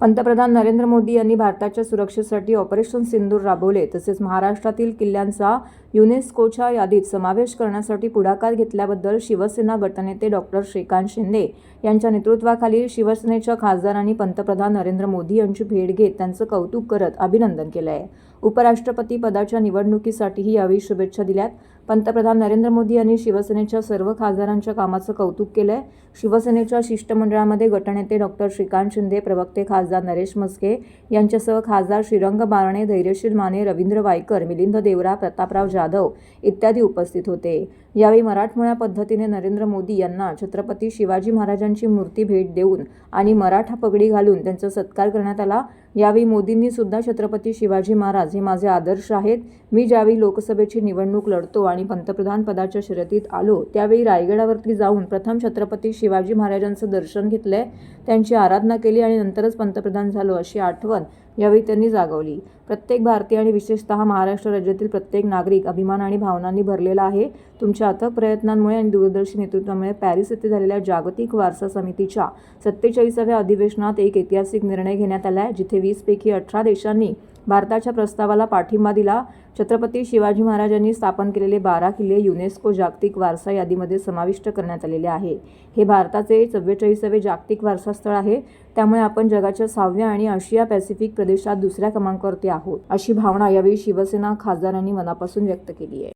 पंतप्रधान नरेंद्र मोदी यांनी भारताच्या सुरक्षेसाठी ऑपरेशन सिंदूर राबवले. तसेच महाराष्ट्रातील किल्ल्यांचा युनेस्कोच्या यादीत समावेश करण्यासाठी पुढाकार घेतल्याबद्दल शिवसेना गटनेते डॉक्टर श्रीकांत शिंदे यांच्या नेतृत्वाखाली शिवसेनेच्या खासदारांनी पंतप्रधान नरेंद्र मोदी यांची भेट घेत त्यांचं कौतुक करत अभिनंदन केलं आहे उपराष्ट्रपती पदाच्या निवडणुकीसाठीही यावेळी शुभेच्छा दिल्यात. पंतप्रधान नरेंद्र मोदी यांनी शिवसेनेच्या सर्व खासदारांच्या कामाचं कौतुक केलं आहे शिवसेनेच्या शिष्टमंडळामध्ये गटनेते डॉक्टर श्रीकांत शिंदे प्रवक्ते खासदार नरेश मस्के यांच्यासह खासदार श्रीरंग बारणे धैर्यशील माने रवींद्र वायकर मिलिंद देवरा प्रतापराव जाधव इत्यादी उपस्थित होते. यावेळी मराठमोळ्या पद्धतीने नरेंद्र मोदी यांना छत्रपती शिवाजी महाराजांची मूर्ती भेट देऊन आणि मराठा पगडी घालून त्यांचा सत्कार करण्यात आला. यावेळी मोदींनी सुद्धा छत्रपती शिवाजी महाराज हे माझे आदर्श आहेत. मी ज्यावेळी लोकसभेची निवडणूक लढतो आणि पंतप्रधान पदाच्या शर्यतीत आलो त्यावेळी रायगडावरती जाऊन प्रथम छत्रपती शिवाजी महाराजांचं दर्शन घेतलंय. त्यांची आराधना केली आणि नंतरच पंतप्रधान झालो अशी आठवण यावेळी त्यांनी जागवली. प्रत्येक भारतीय आणि विशेषतः महाराष्ट्र राज्यातील प्रत्येक नागरिक अभिमान आणि भावनांनी भरलेला आहे. तुमच्या अथक प्रयत्नांमुळे आणि दूरदर्शी नेतृत्वामुळे पॅरिस येथे झालेल्या जागतिक वारसा समितीच्या सत्तेचाळीसाव्या अधिवेशनात एक ऐतिहासिक निर्णय घेण्यात आला आहे जिथे वीसपैकी अठरा देशांनी भारताच्या प्रस्तावाला पाठिंबा दिला. छत्रपती शिवाजी महाराजांनी स्थापन केलेले बारा किल्ले युनेस्को जागतिक वारसा यादीमध्ये समाविष्ट करण्यात आलेले आहे. हे भारताचे चव्वेचाळीसावे जागतिक वारसा स्थळ आहे. त्यामुळे आपण जगाच्या सहाव्या आणि आशिया पॅसिफिक प्रदेशात दुसऱ्या क्रमांकावरती आहोत अशी भावना यावेळी शिवसेना खासदारांनी मनापासून व्यक्त केली आहे.